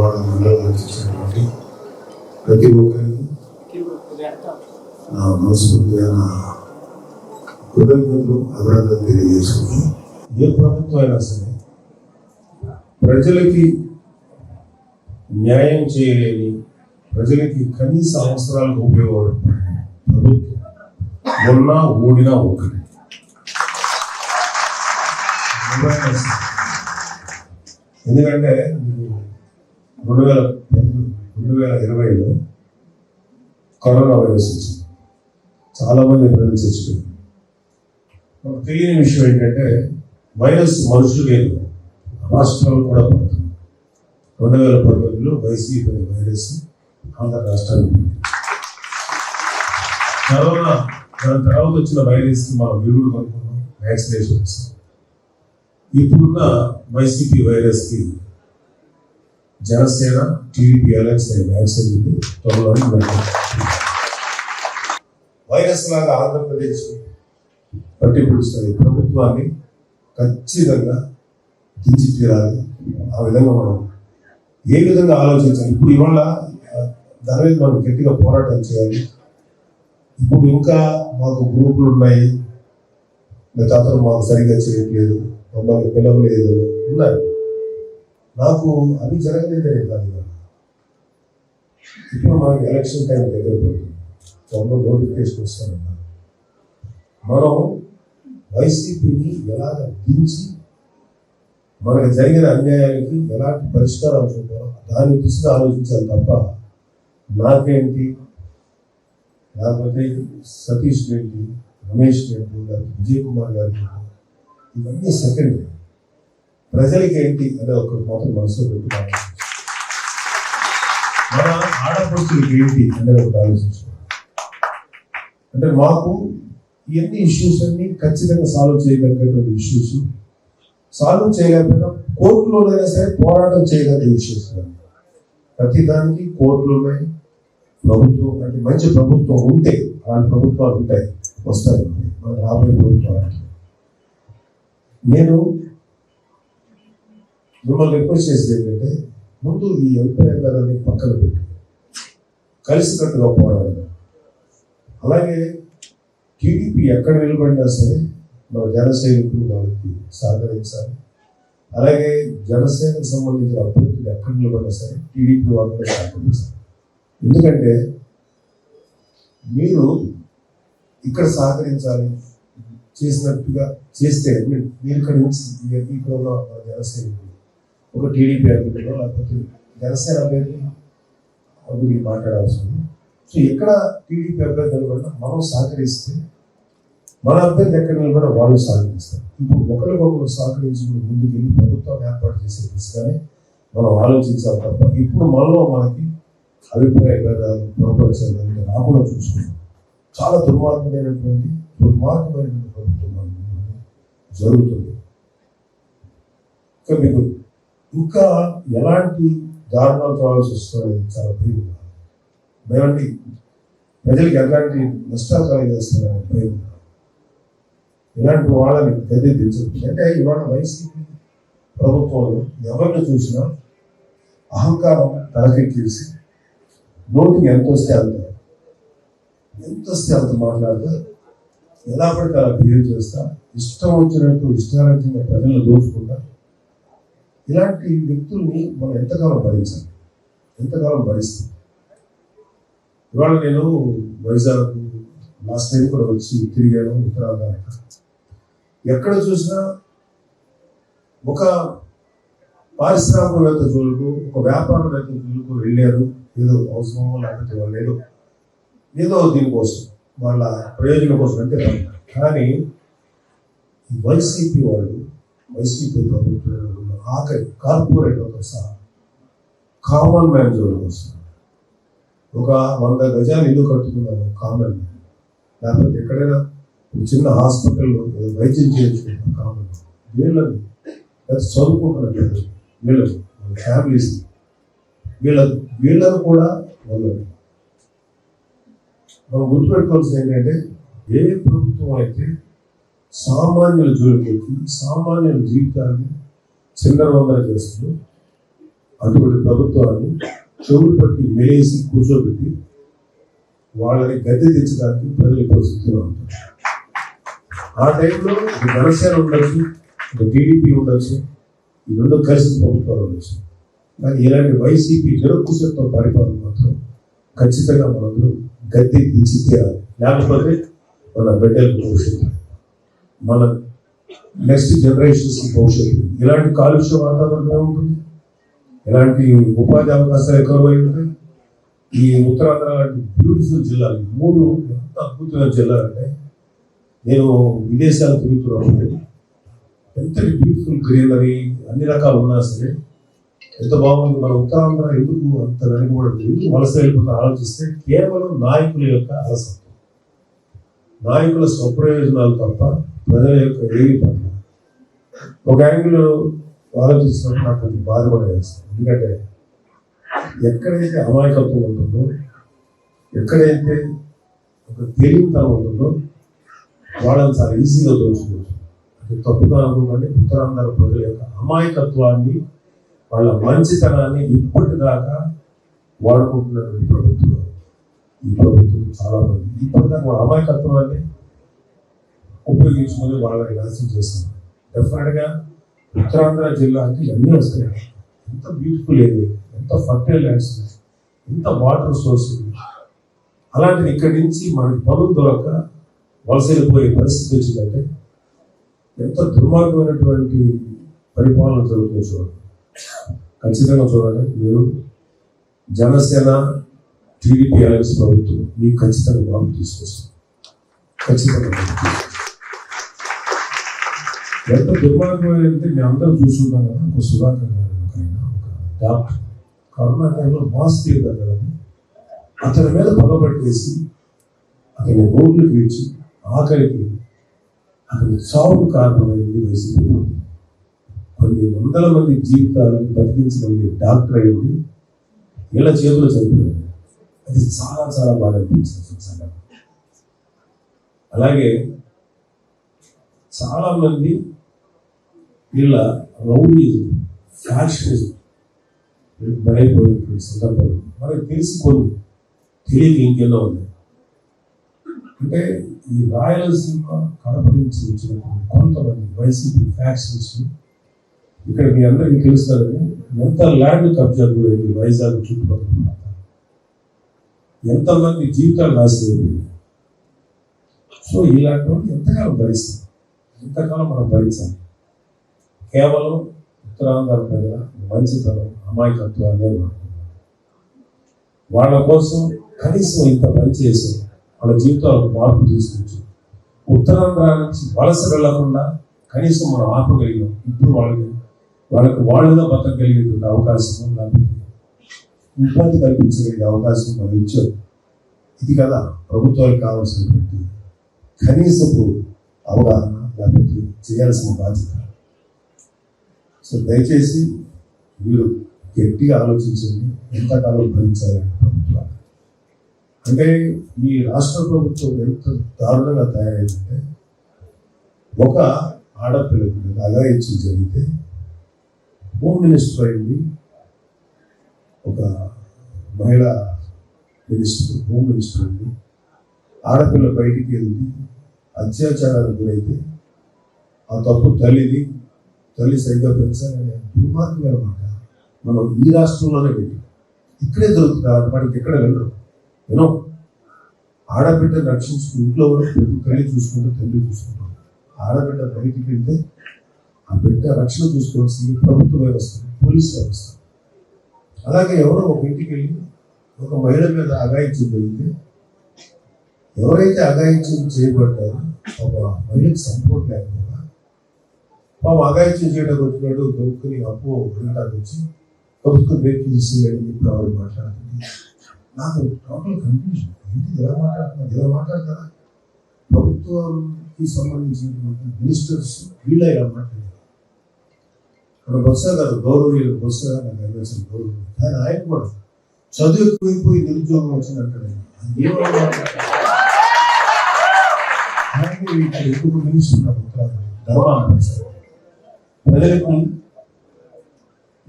ఎందుకు సభవరం ధారవాడ మండలానికి ప్రతి ఒక్కరిని నా మనస్ఫూర్తిగా నా కృతజ్ఞతలు అభినందనలు తెలియజేసుకుని ఏ ప్రభుత్వం అయినా సరే ప్రజలకి న్యాయం చేయలేని ప్రజలకి కనీస అవసరాలకు ఉపయోగపడే ప్రభుత్వం మొన్న ఓడినా ఒకటి ఎందుకంటే రెండు వేల రెండు వేల ఇరవైలో కరోనా వైరస్ వచ్చింది. చాలామంది ప్రజలు చచ్చిపోయారు. మనకు తెలియని విషయం ఏంటంటే వైరస్ మనుషులు లేదు రాష్ట్రాలు కూడా పడుతుంది రెండు వేల పంతొమ్మిదిలో వైసీపీ వైరస్ ఆంధ్ర రాష్ట్రానికి కరోనా దాని తర్వాత వచ్చిన వైరస్ మనం విరుగుడు కనుక్కున్నాం వ్యాక్సినేషన్స్ ఇప్పుడున్న వైసీపీ వైరస్కి జనసేన టీడీపీ అలయన్స్ అనే వ్యాక్సిన్ ఉంది త్వరలోనే వైరస్ లాగా ఆంధ్రప్రదేశ్ పట్టి ఈ ప్రభుత్వాన్ని ఖచ్చితంగా దించి తీరాలి ఆ విధంగా మనం ఏ విధంగా ఆలోచించాలి? ఇప్పుడు ఇవాళ దాని మీద మనం గట్టిగా పోరాటం చేయాలి. ఇప్పుడు ఇంకా మాకు గ్రూపులు ఉన్నాయి. మీ అతను మాకు సరిగ్గా చేయట్లేదు. మమ్మల్ని పిలవలేదు. ఉన్నారు నాకు అవి జరగలేదు కాదు ఇప్పుడు మనకి ఎలక్షన్ టైం దగ్గర పడుతుంది త్వరలో నోటిఫికేషన్ వస్తానన్నారు మనం వైసీపీని ఎలాగ దించి మనకు జరిగిన అన్యాయానికి ఎలాంటి పరిష్కారం చూపాలో దాని దిశగా ఆలోచించాలి తప్ప నాకేంటి? లేకపోతే సతీష్ రెడ్డి రమేష్ రెడ్డి లేకపోతే విజయ్ కుమార్ గారి ఇవన్నీ ఇవన్నీ సెకండరీ ప్రజలకి ఏంటి అనేది ఒక మాత్రం మనసులో పెట్టుకోవాలి. మన ఆడపడుచులకి ఏంటి అనేది ఒకటి ఆలోచించుకోవాలి అంటే మాకు ఇవన్నీ ఇష్యూస్ అన్ని ఖచ్చితంగా సాల్వ్ చేయగలిగేటువంటి ఇష్యూస్ సాల్వ్ చేయలేకపోయినా కోర్టులోనైనా సరే పోరాటం చేయగలిగే ఇష్యూస్ ప్రతి దానికి కోర్టులోనే ప్రభుత్వం అంటే మంచి ప్రభుత్వం ఉంటే అలాంటి ప్రభుత్వాలు ఉంటాయి వస్తాయి. మన రాబోయే ప్రభుత్వాలు నేను మిమ్మల్ని రిక్వెస్ట్ చేసేది ఏంటంటే ముందు ఈ అభిప్రాయాలని పక్కన పెట్టి. కలిసికట్టుగా పోరాడాలి అలాగే టీడీపీ ఎక్కడ నిలబడినా సరే మన జనసైనికులు వాళ్ళకి సహకరించాలి. అలాగే జనసేనకు సంబంధించిన అభ్యర్థులు ఎక్కడ నిలబడినా సరే టీడీపీ వాళ్ళకి సహకరించాలి. ఎందుకంటే మీరు ఇక్కడ సహకరించాలి చేసినట్టుగా చేస్తే మీరు ఇక్కడ నుంచి ఇక్కడ ఉన్న జనసైనికులు ఒక టీడీపీ అభ్యర్థులు లేకపోతే జనసేన అభ్యర్థి అభివృద్ధి మాట్లాడాల్సి ఉంది సో ఎక్కడ టీడీపీ అభ్యర్థి నిలబడినా మనం సహకరిస్తే మన అభ్యర్థి ఎక్కడ నిలబడినా వాళ్ళు సహకరిస్తారు. ఇప్పుడు ఒకరికొకరు సహకరించుకుని ముందుకు వెళ్ళి ప్రభుత్వం ఏర్పాటు చేసే దిశగానే మనం ఆలోచించాలి తప్ప ఇప్పుడు మనలో మనకి అభిప్రాయ భేదాలు పొరపరిచయాలు రాకుండా చూసుకుంటాం చాలా దుర్మార్గమైనటువంటి దుర్మార్గమైనటువంటి ప్రభుత్వం జరుగుతుంది. ఇంకా మీకు ఇంకా ఎలాంటి దారుణాలు రావాల్సి వస్తుంది చాలా భయం భయండి ప్రజలకు ఎలాంటి నష్టాలు కలిగేస్తున్నారని భయం ఇలాంటి వాళ్ళని గది దించదు అంటే ఇవాళ వైసీపీ ప్రభుత్వంలో ఎవరిని చూసినా అహంకారం తలకెక్కేసి నోటికి ఎంత వస్తే అంత ఎంత వస్తే అంత మాట్లాడతా ఎలా పడితే అలా బిహేవ్ చేస్తా ఇష్టం వచ్చినట్టు ఇష్టారాజ్యంగా ప్రజలను దోచుకుంటా ఇలాంటి వ్యక్తుల్ని మనం ఎంతకాలం భరించాలి? ఎంతకాలం భరిస్తాం? ఇవాళ నేను వైజాగ్ లాస్ట్ టైం కూడా వచ్చి తిరిగాను ఉత్తరాంధ్ర ఎక్కడ చూసినా ఒక పారిశ్రామికవేత్త జోలుకు ఒక వ్యాపారవేత్త జోలుకు వెళ్ళారు. ఏదో అవసరమో లేకపోతే వాళ్ళు ఏదో ఏదో దీనికోసం వాళ్ళ ప్రయోజనం కోసం అంటే కానీ వైసీపీ వాళ్ళు వైసీపీ ప్రభుత్వం ఆఖరి కార్పొరేట్లతో సహా కామన్ మ్యాన్ జోలికి వస్తుంది ఒక వంద గజాలు ఇల్లు కట్టుకున్నాను కామన్ మ్యాన్. లేకపోతే ఎక్కడైనా చిన్న హాస్పిటల్లో వైద్యం చేయించుకుంటాం కామన్ వీళ్ళని లేదా చదువుకుంటున్న పిల్లలు వీళ్ళని ఫ్యామిలీస్. వీళ్ళ వీళ్ళను కూడా వాళ్ళు మనం గుర్తుపెట్టుకోవాల్సింది ఏంటంటే ఏ ప్రభుత్వం అయితే సామాన్యుల జోలికి సామాన్యుల జీవితాన్ని చిందరవందర చేస్తూ అటువంటి ప్రభుత్వాన్ని చెవులు పట్టి మేసి కూర్చోబెట్టి వాళ్ళని గద్దె తెచ్చడానికి ప్రజలు ఇప్పుడు ఉంటారు. ఆ టైంలో జనసేన ఉండొచ్చు ఒక టీడీపీ ఉండొచ్చు ఈ రెండు కలిసి ప్రభుత్వాలు ఉండొచ్చు. కానీ ఇలాంటి వైసీపీ నిరక్కుశత్వం పరిపాలన మాత్రం ఖచ్చితంగా మనందరూ గద్దె దించి తీరాలి. లేకపోతే మన బిడ్డలకు భవిష్యత్తు మన నెక్స్ట్ జనరేషన్స్ భవిష్యత్తు. ఇలాంటి కాలుష్య వాతావరణం ఏముంటుంది ఇలాంటి ఉపాధి అవకాశాలు ఎక్కువై ఉంటాయి ఈ ఉత్తరాంధ్ర లాంటి బ్యూటిఫుల్ జిల్లాలు మూడు ఎంత అద్భుతమైన జిల్లాలు అంటే నేను విదేశాలు తిరుగుతున్నప్పుడు ఎంత బ్యూటిఫుల్ గ్రీనరీ అన్ని రకాలు ఉన్నా సరే ఎంత బాగుంది మన ఉత్తరాంధ్ర ఎందుకు అంత వెనుకబడదు ఎందుకు వలస వెళ్ళిపోతే ఆలోచిస్తే కేవలం నాయకుల యొక్క అలసం నాయకుల స్వప్రయోజనాలు తప్ప ప్రజల యొక్క ఏవి పట్ల ఒక యాంగిల్ ఆలోచిస్తున్నప్పుడు నాకు కొంచెం బాధ కూడా ఎందుకంటే ఎక్కడైతే అమాయకత్వం ఉంటుందో ఎక్కడైతే ఒక తెలివితనం ఉంటుందో వాళ్ళని చాలా ఈజీగా దోచుకోవచ్చు. అది తప్పుగా అనుకోకండి. ఉత్తరాంధ్ర ప్రజల యొక్క అమాయకత్వాన్ని వాళ్ళ మంచితనాన్ని ఇప్పటిదాకా వాడుకుంటున్నటువంటి ప్రభుత్వం. ఈ ప్రభుత్వం చాలా మంది ఇప్పటిదాకా వాళ్ళ అమాయకత్వాన్ని ఉపయోగించుకొని వాళ్ళని నాశనం చేస్తున్నారు డెఫినెట్గా ఉత్తరాంధ్ర జిల్లా అంటే ఇవన్నీ వస్తాయి. ఎంత బ్యూటిఫుల్ ఏరియా ఎంత ఫర్టైల్ ల్యాండ్స్ ఎంత వాటర్ సోర్స్ అలాంటిది ఇక్కడి నుంచి మనకి పనులు దొరక వలస వెళ్ళిపోయే పరిస్థితి వచ్చిందంటే ఎంత దుర్మార్గమైనటువంటి పరిపాలన జరుగుతుంది చూడండి. ఖచ్చితంగా చూడండి మీరు. జనసేన టీడీపీఆర్ఎస్ ప్రభుత్వం మీకు ఖచ్చితంగా మార్పు తీసుకొస్తుంది. ఖచ్చితంగా ఎంత తీసుకొస్తుంది. ఎంత మేము అందరం చూసుకుంటాం కదా ఒక సుధాకర్ గారు ఒక ఆయన ఒక డాక్టర్. కరోనా టైంలో మాస్ తీయడం కదా అతని మీద పగబట్టేసి అతని రోడ్లు పీల్చి ఆఖరికి అతని చావుకు కారణమైంది వైసీపీ. కొన్ని వందల మంది జీవితాలను బతికించగలిగే డాక్టర్ అయ్యింది ఇలా చేతిలో చనిపోయాడు. అది చాలా చాలా బాధ అనిపించింది సంఘటన. అలాగే చాలా మంది వీళ్ళ రౌడీజం ఫ్యాక్షనిజం బలైపోయినటువంటి సందర్భాలు మనకు తెలుసుకొని కొన్ని తెలియక ఇంకెన్నో ఉన్నాయి. అంటే ఈ రాయలసీమ కడప నుంచి వచ్చినటువంటి కొంతమంది వైసీపీ ఫ్యాక్షన్స్ ఇక్కడ మీ అందరికీ తెలుస్తారని ఎంత ల్యాండ్ కబ్జా కూడా వైజాగ్ చుట్టుపక్కల ఎంతమంది జీవితాలు నాశనమైపోయింది సో ఇలాంటివి ఎంతకాలం భరిస్తాం. ఎంతకాలం మనం భరించాలి. కేవలం ఉత్తరాంధ్ర ప్రజల మంచితనం అమాయకత్వాన్ని వాళ్ళ కోసం కనీసం ఇంత పనిచేసి వాళ్ళ జీవితాలకు మార్పు తీసుకొచ్చు ఉత్తరాంధ్ర నుంచి వలస వెళ్ళకుండా కనీసం మనం ఆపగలిగాం ఇప్పుడు వాళ్ళకి వాళ్ళకి వాళ్ళుగా బతకగలిగేటువంటి అవకాశం లభించింది. ఉపాధి కల్పించగలిగే అవకాశం మనం ఇచ్చాం. ఇది కదా ప్రభుత్వాలకు కావాల్సినటువంటి కనీసపు అవగాహన లేకపోతే చేయాల్సిన బాధ్యత. సో దయచేసి మీరు గట్టిగా ఆలోచించండి ఎంతకాలం భరించాలని ప్రభుత్వాలు అంటే ఈ రాష్ట్ర ప్రభుత్వం ఎంత దారుణంగా తయారైందంటే ఒక ఆడపిల్లకు అగాయించి జరిగితే హోమ్ మినిస్టర్ అయింది ఒక మహిళా మినిస్టర్ హోమ్ మినిస్టర్ అయింది ఆడపిల్ల బయటికి వెళ్ళి అత్యాచారాలకు గురైతే ఆ తప్పు తల్లిది తల్లి సరిగ్గా పెంచాలనే దుర్మార్గం అనమాట మనం ఈ రాష్ట్రంలోనే పెట్టి. ఇక్కడే దొరుకుతుంది అలాంటి ఎక్కడ వెళ్ళరు. యూనో ఆడబిడ్డ రక్షించుకుని ఇంట్లో కూడా తల్లి చూసుకుంటూ తల్లి చూసుకుంటాం. ఆడబిడ్డ బయటికి వెళ్తే ఆ బిడ్డ రక్షణ చూసుకోవాల్సింది ప్రభుత్వ వ్యవస్థ పోలీస్ వ్యవస్థ. అలాగే ఎవరో ఒక ఇంటికి వెళ్ళి ఒక మహిళ మీద అగాయించం జరిగితే ఎవరైతే అగాయించం చేయబడ్డారో ఒక మహిళకు సపోర్ట్ లేకుండా పాపం అగాయించం చేయడానికి వచ్చినాడు దొరుకుని అప్పు అడగడానికి వచ్చి ప్రభుత్వం బ్రేక్ తీసేయాలని చెప్పి ఆవిడ మాట్లాడుతుంది. నాకు టోటల్ కన్ఫ్యూజన్ ఏంటి ఇలా మాట్లాడుతున్నారు? ఇలా మాట్లాడతారా? ప్రభుత్వానికి సంబంధించినటువంటి మినిస్టర్స్ వీళ్ళ ఇలా మాట్లాడారు. మన బొత్స గారు గౌరవీయులు బొత్స గారు నాకు అనిపించిన గౌరవం. కానీ ఆయన కూడా చదువు ఎక్కువైపోయి నిరుద్యోగం వచ్చినట్టు ఆయన. అది ప్రజలకు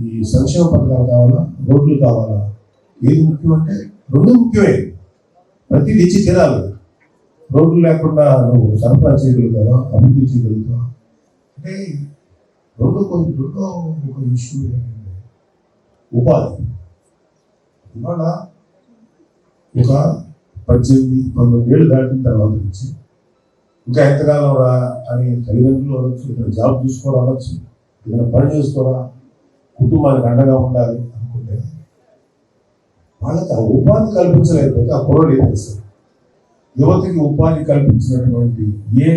ఈ సంక్షేమ పథకాలు కావాలా? రోడ్లు కావాలా? ఏది ముఖ్యం అంటే రెండు ముఖ్యమే. ప్రతి తెచ్చి తినాలి. రోడ్లు లేకుండా నువ్వు సరఫరా చేయగలుగుతావా? అభివృద్ధి చేయగలుగుతావా? అంటే రెండో కొంచెం రెండో ఒక ఇష్యూ ఏంటంటే ఉపాధి. ఇవాళ ఒక పద్దెనిమిది పంతొమ్మిది ఏళ్ళు దాటిన తర్వాత నుంచి ఇంకా ఎంతకాలం రా అని తల్లిదండ్రులు అనొచ్చు ఇతను జాబ్ చూసుకోవడం అనొచ్చు ఏదైనా పని చేసుకోరా కుటుంబానికి అండగా ఉండాలి అనుకుంటే వాళ్ళకి ఆ ఉపాధి కల్పించలేకపోతే ఆ కుర్రోడు ఏం చేస్తారు? యువతకి ఉపాధి కల్పించినటువంటి ఏ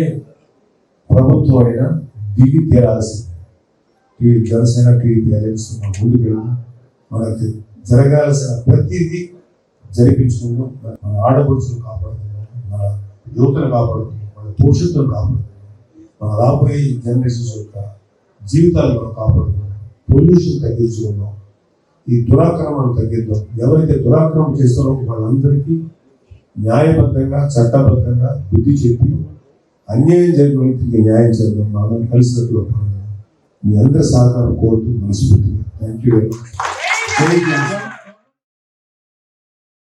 ప్రభుత్వం అయినా దిగి తీరాల్సిందే. ఈ జనసేన టీడీపీ అలయన్స్ మన ముందుకు వెళ్దాం మనకి జరగాల్సిన ప్రతిదీ జరిపించుకుందాం మన ఆడపడుచులు కాపాడుకుందాం మన యువతను కాపాడుతున్నాం మన భవిష్యత్తును కాపాడుతున్నాం మన రాబోయే జనరేషన్స్ యొక్క జీవితాలు మనం కాపాడుతున్నాం పొల్యూషన్ తగ్గించుకుందాం ఈ దురాక్రమాన్ని తగ్గిద్దాం ఎవరైతే దురాక్రమం చేస్తారో వాళ్ళందరికీ న్యాయబద్ధంగా చట్టబద్ధంగా బుద్ధి చెప్పి అన్యాయం జరిగిన వ్యక్తికి న్యాయం చేద్దాం. మనం కలిసినట్టుగా మీ అందరి సహకారం కోరుతూ మనస్ఫూర్తిగా. Thank you very much